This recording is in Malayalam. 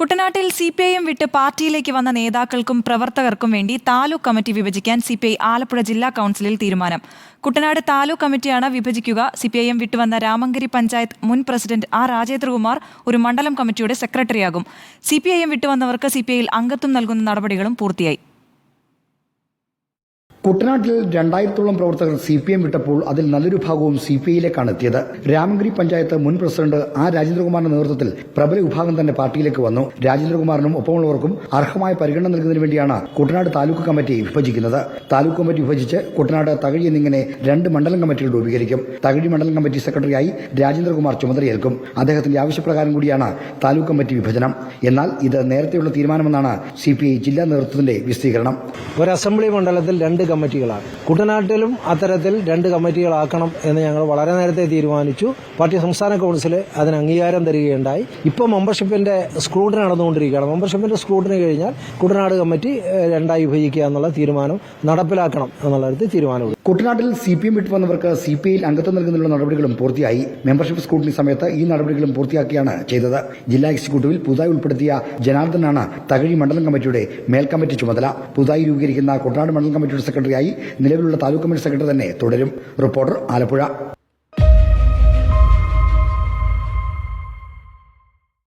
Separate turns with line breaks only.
കുട്ടനാട്ടിൽ സി പി ഐ എം വിട്ട് പാർട്ടിയിലേക്ക് വന്ന നേതാക്കൾക്കും പ്രവർത്തകർക്കും വേണ്ടി താലൂക്ക് കമ്മിറ്റി വിഭജിക്കാൻ സി പി ഐ ആലപ്പുഴ ജില്ലാ കൌൺസിലിൽ തീരുമാനം. കുട്ടനാട് താലൂക്ക് കമ്മിറ്റിയാണ് വിഭജിക്കുക. സി പി ഐ എം വിട്ടുവന്ന രാമങ്കരി പഞ്ചായത്ത് മുൻ പ്രസിഡന്റ് ആർ രാജേന്ദ്രകുമാർ ഒരു മണ്ഡലം കമ്മിറ്റിയുടെ സെക്രട്ടറിയാകും. സി പി ഐ എം വിട്ടുവന്നവർക്ക് സി പി ഐയിൽ അംഗത്വം നൽകുന്ന നടപടികളും പൂർത്തിയായി.
കുട്ടനാട്ടിൽ രണ്ടായിരത്തോളം പ്രവർത്തകർ സി പി എം വിട്ടപ്പോൾ അതിൽ നല്ലൊരു ഭാഗവും സി പി ഐയിലേക്കാണ് എത്തിയത്. രാമഗിരി പഞ്ചായത്ത് മുൻ പ്രസിഡന്റ് ആ രാജേന്ദ്രകുമാറിന്റെ നേതൃത്വത്തിൽ പ്രബല വിഭാഗം തന്നെ പാർട്ടിയിലേക്ക് വന്നു. രാജേന്ദ്രകുമാറിനും ഒപ്പമുള്ളവർക്കും അർഹമായ പരിഗണന നൽകുന്നതിന് വേണ്ടിയാണ് കുട്ടനാട് താലൂക്ക് കമ്മിറ്റി വിഭജിക്കുന്നത്. താലൂക്ക് കമ്മിറ്റി വിഭജിച്ച് കുട്ടനാട് തകഴി എന്നിങ്ങനെ രണ്ട് മണ്ഡലം കമ്മിറ്റികൾ രൂപീകരിക്കും. തകഴി മണ്ഡലം കമ്മിറ്റി സെക്രട്ടറിയായി രാജേന്ദ്രകുമാർ ചുമതലയേൽക്കും. അദ്ദേഹത്തിന്റെ ആവശ്യപ്രകാരം കൂടിയാണ് താലൂക്ക് കമ്മിറ്റി വിഭജനം. എന്നാൽ ഇത് നേരത്തെയുള്ള തീരുമാനമെന്നാണ് സി പി ഐ ജില്ലാ നേതൃത്വത്തിന്റെ വിശദീകരണം.
ഒരു അസംബ്ലി മണ്ഡലത്തിൽ രണ്ട് കമ്മിറ്റികളാണ്. കുട്ടനാട്ടിലും അത്തരത്തിൽ രണ്ട് കമ്മിറ്റികളാക്കണം എന്ന് ഞങ്ങൾ വളരെ നേരത്തെ തീരുമാനിച്ചു. പാർട്ടി സംസ്ഥാന കൌൺസിൽ അതിന് അംഗീകാരം തരികയുണ്ടായി. ഇപ്പോൾ മെമ്പർഷിപ്പിന്റെ സ്ക്രൂട്ടിനി നടന്നുകൊണ്ടിരിക്കുകയാണ്. മെമ്പർഷിപ്പിന്റെ സ്ക്രൂട്ടിനി കഴിഞ്ഞാൽ കുട്ടനാട് കമ്മിറ്റി രണ്ടായി വിഭജിക്കുക എന്നുള്ള തീരുമാനം നടപ്പിലാക്കണം എന്നുള്ള തീരുമാനമുണ്ട്.
കുട്ടനാട്ടിൽ സി പി എം വിട്ടു വന്നവർക്ക് സി പി ഐയിൽ അംഗത്വം നൽകുന്നതിനുള്ള നടപടികളും പൂർത്തിയായി. മെമ്പർഷിപ്പ് സ്ക്രൂട്ടിനി സമയത്ത് ഈ നടപടികളും പൂർത്തിയാക്കിയാണ് ചെയ്തത്. ജില്ലാ എക്സിക്യൂട്ടീവിൽ പുതുതായി ഉൾപ്പെടുത്തിയ ജനാർദ്ദനാണ് തകഴി മണ്ഡലം കമ്മിറ്റിയുടെ മേൽക്കമ്മിറ്റി ചുമതല. പുതുതായി രൂപീകരിക്കുന്ന കുട്ടനാട് മണ്ഡലം കമ്മിറ്റിയുടെ സെക്രട്ടറിയായി നിലവിലുള്ള താലൂക്ക് കമ്മിറ്റി സെക്രട്ടറി തന്നെ തുടരും. റിപ്പോർട്ടർ ആലപ്പുഴ.